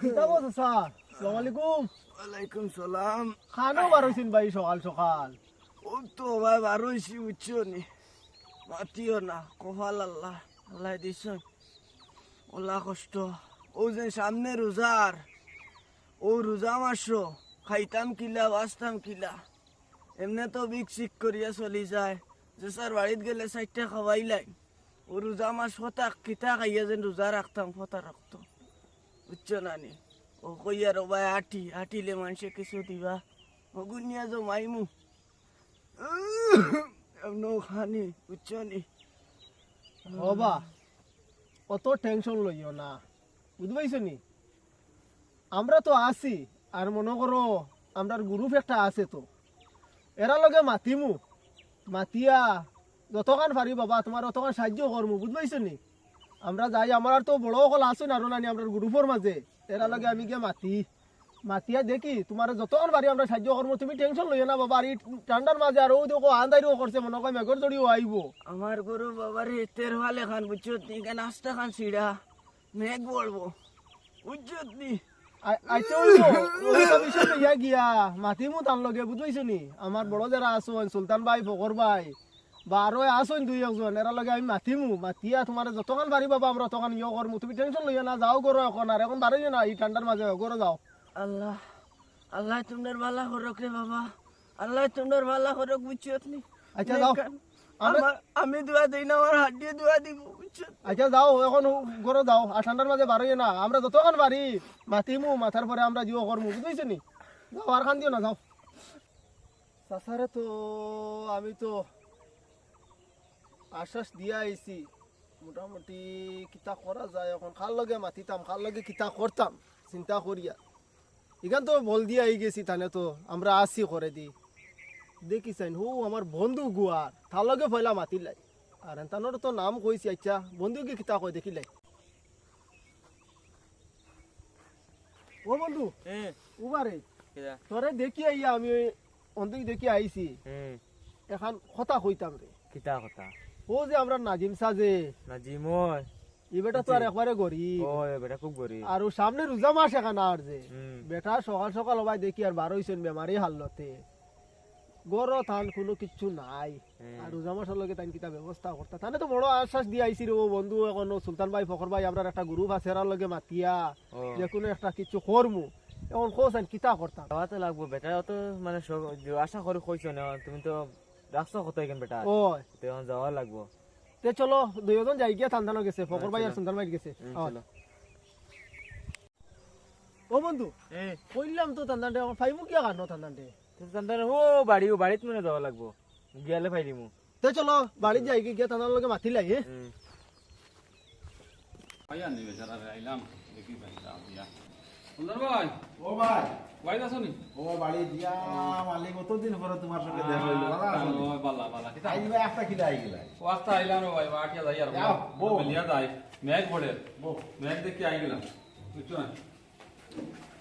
কিতাব স্যার সালাম আলাইকুম। ওয়ালাইকুম সালাম। খানো বারোইছেন ভাই সকাল সকাল। ও তো ভাই বারোইছি বুঝছ নি? মাতিও না কপাল আল্লাহ আল্লাহ দিছ ওলা কষ্ট। ও যে সামনে রোজার ও রোজা মাসো খাইতাম কিলা বাঁচতাম কিলা। এমনি তো বিক সিক করিয়া চলি যায়। যে স্যার বাড়িত গেলে চারটা খাওয়াইলাই ও রোজা মাস ফতা কিতা খাইয়া যেন রোজা রাখতাম ফতা রাখতো বুঝছ না নি ও কইয়া রবাই আটি, আটিলে মানুষে কিছু দিবা। ও গুনিয়া যো মাইমু। এমন খানি বুঝছ নি। হবা, অত টেনশন লইও না। বুঝতে পাইছো নি? আমরা তো আছি, আর মনে করো, আমরার গ্রুপ একটা আছে তো। এরা লগে মাতিমু। মাতিয়া, যতখান পারি বাবা তোমার অতখান সাহায্য করমু বুঝতে পাইছো নি? আমরা যাই আমার তো বড় সকল আছেন আর নানি আমরা গ্রুপের মাঝে এরা লগে আমি গিয়ে মাতি। মাতিয়া দেখি তোমার যতক্ষণ পারি আমরা সাহায্য করব তুমি টেনশন লইও না বাবা আর ঠান্ডার মাঝে আর দেখো আন্দারিও করছে মনে হয় মেঘর জড়িও আইবো আমার গরু বাবার তের ভালে খান বুঝছ নাস্তা খান সিডা মেঘ বলব। বুঝছ আমার বড় যারা আসুন সুলতান ভাই ফকর ভাই বা আরও আসুন দুই একজন এরা লগে আমি মাতিমু মাতিয়া তোমার যতক্ষণ পারি বাবা আমরা তখন ইয়ে করমু তুমি টেনশন লইয়া না যাও করো এখন আর এখন বাড়িও না এই ঠান্ডার মাঝে করে যাও। আল্লাহ আল্লাহ তোমার ভালা করক রে বাবা আল্লাহ তোমার ভালা করক বুঝছ নি আচ্ছা যাও। আমি দোয়া দিই না আমার হাত দিয়ে দোয়া দিব আচ্ছা যাও এখন করে যাও। আর ঠান্ডার মাঝে না। আমরা যতক্ষণ পারি মাতিমু মাথার পরে আমরা জিও করমু বুঝাইছো নি? যাও আর খান দিও না যাও। সাসারে তো আমি তো আশ্বাস দিয়া আইছি। মোটামুটি কিতা করা যায় এখন খার লগে মাতিতাম খার লগে কিতা করতাম চিন্তা করিয়া। এখান তো বল দিয়া আই গেছি তানে তো আমরা আসি করে দি দেখিছেন হু আমার বন্ধু গুয়ার তার লগে পয়লা মাতিলাই আর তানোর তো নাম কইছি আচ্ছা বন্ধুকে কিতা কয় দেখিলাই ও বন্ধু হুম উবারে তোরে দেখি আইয়া আমি অন্ধক দেখি আইছি এখন কথা কইতাম রে কিতা কথা? ও যে আমরা নাজিম সাজে না জিময় এই বেটা তো আর একবারে গরিব ও বেটা খুব গরিব আর ও সামনে রোজা মাস এখন আর যে। বেটা সকাল সকাল হবাই দেখি আর বারো হইছেন বেমারি হাল্লতে গর থান কোনো কিচ্ছু নাই। হুম। আর রোজা মাসের লগে তাই কিতা ব্যবস্থা করতা তানে তো বড় আশ্বাস দিয়ে আইছি রে বন্ধু এখন সুলতান ভাই ফখর ভাই আমরা একটা গ্রুপ আছে এরার লগে মাতিয়া। যে কোনো একটা কিছু করমু এখন আইন কিতা করতাম যাওয়া তো লাগবো বেটা তো মানে আশা করে কইছো না তুমি তো রাখছো কত এখান বেটা। ও তো এখন যাওয়া লাগবো। তে চলো দুইজন যাই গিয়া থান্দানো গেছে ফখর ভাই আর। সুলতান ভাই গেছে। চলো। ও বন্ধু কইলাম তো থান্দানটে ফাইমু কিয়া কানো থান্দানটে ও বাড়ি ও বাড়িত মানে যাওয়া লাগবো। গিয়ালে দিমু। তে চলো বাড়ি যাই গিয়া থান্দানোর লগে ভাইয়া আইলাম দেখি ভাই দিয়া। সুন্দর ভাই। ও ভাই। ভাই আছো নি? ও বাড়ি দিয়া মালিক কতদিন পরে তোমার সঙ্গে দেখা হইল ভালো আছো বালা বালা কিতা আই দিবা একটা কিলা আই গেলা? ওয়াস্তা আইলাম রে ভাই বাটিয়া যাই আর বউ। লিয়া যাই ম্যাচ পড়ে ম্যাচ দেখি আই গেলাম। বুঝছ না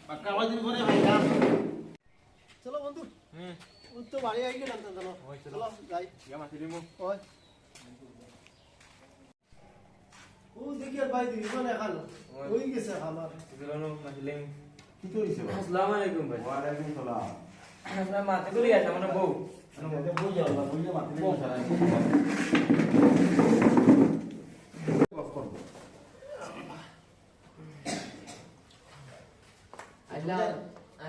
পাক্কা কয়দিন পরে ভাইলাম চলো বন্ধু। হুম। তো বাড়ি আই গেলাম চলো। চলো। যাই। গিয়া মাতি দিমু ওই। ও দেখি আর ভাই দিবি মানে এখানো ওই। গেছে আমার দিলানো মাতিলেম কি করিস ভাই আসসালামু আলাইকুম ভাই। ওয়ালাইকুম সালাম। আপনার মাতে করি আছে মানে বউ। এটা বই যাও বই যাও মাতি দিও সারা আইলা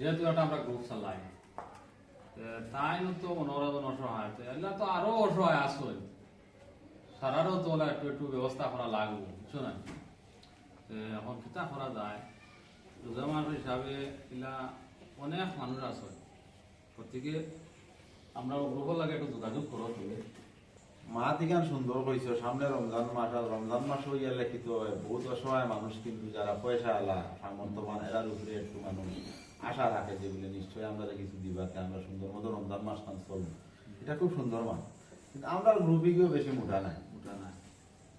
যেহেতু একটা আমরা গ্রুপ চালাই তাই তো মনোরঞ্জন অসহায়। তো এগুলা তো আরও অসহায় আসল। সারারও তো ওলা একটু একটু ব্যবস্থা করা লাগবে, বুঝছ না? এখন কিতা করা যায়? রোজা মাস হিসাবে এগুলা অনেক মানুষ আছে। গতিকে আমরা গ্রুপের লাগে একটু যোগাযোগ করো তুমি মা তিগান সুন্দর কইছো সামনে রমজান মাস আর রমজান মাস হইয়া লেখিত বহুত অসহায় মানুষ কিন্তু যারা পয়সা আলা, সামন্তমান এরার উপরে একটু মানুষ আশা রাখে যে বলে নিশ্চয়ই আমরা কিছু দিবাতে আমরা সুন্দর মতো রমজান মাস খান চলবো এটা খুব সুন্দর মান কিন্তু আমরা গ্রুপে গিয়েও বেশি মোটা নাই। ওটা নাই।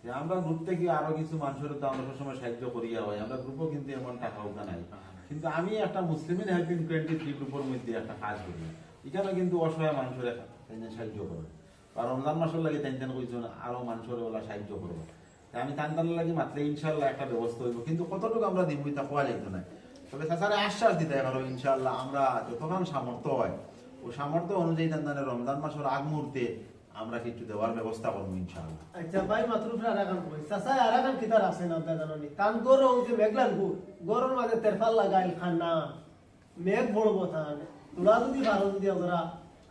যে আমরা গ্রুপ থেকে আরও কিছু মানুষের তো আমরা সবসময় সাহায্য করিয়া হয়। আমরা গ্রুপও কিন্তু এমন টাকা উঠা নাই। কিন্তু আমি একটা মুসলিমের হেল্পিং টোয়েন্টি থ্রি গ্রুপের মধ্যে একটা কাজ করি। এখানে কিন্তু অসহায় মানুষের সাহায্য করো। আর রমজান মাসের লাগে তাই তেন কইছো আরও মানুষের ওলা সাহায্য করব আমি টান টান লাগি মাত্র ইনশাল্লাহ একটা ব্যবস্থা হইব। কিন্তু কতটুকু আমরা দিব তা কোয়া যাইতো না। তবে তাছাড়া আশ্বাস দিতে পারো ইনশাল্লাহ আমরা যতক্ষণ সামর্থ্য হয় ও সামর্থ্য অনুযায়ী টানে রমজান মাসের আগ মুহূর্তে আমরা কিছু দেওয়ার ব্যবস্থা করব ইনশাল্লাহ আচ্ছা ভাই মাত্রুফরা আরাকান কই চাচা আরাকান কিতার আছে না তা তান গরো যে গু গরর মাঝে তেরফাল লাগাইল খানা। মেঘ বড়ব থান তোরা যদি ভালো যদি ওরা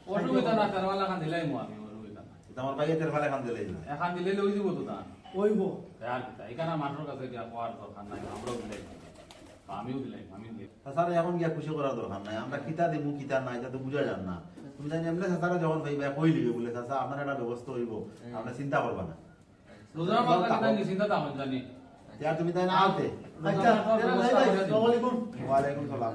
অসুবিধা না তেরওয়ালা খান দিলাই মো আমি অসুবিধা না। তোমার ভাইয়ের ফেলে খান দিলে এখান দিলে লই যাব তো দান কইব আর কি এখানে মানুষের কাছে গিয়া কোয়ার দরকার নাই আমরাও দিলাই আমিও দিলাই আমিও তাছাড়া এখন গিয়া খুশি করার দরকার নাই। আমরা কিতা দেবো কিতা নাই তা তো বুঝা যান না। তুমি জানি এমনি তাছাড়া যখন ভাই ভাই কই লিবে? বলে তাছাড়া আপনার একটা ব্যবস্থা হইব। আমরা চিন্তা করবা না। চিন্তা তা জানি। তুমি তাই না আচ্ছা আলাইকুম। সালাম।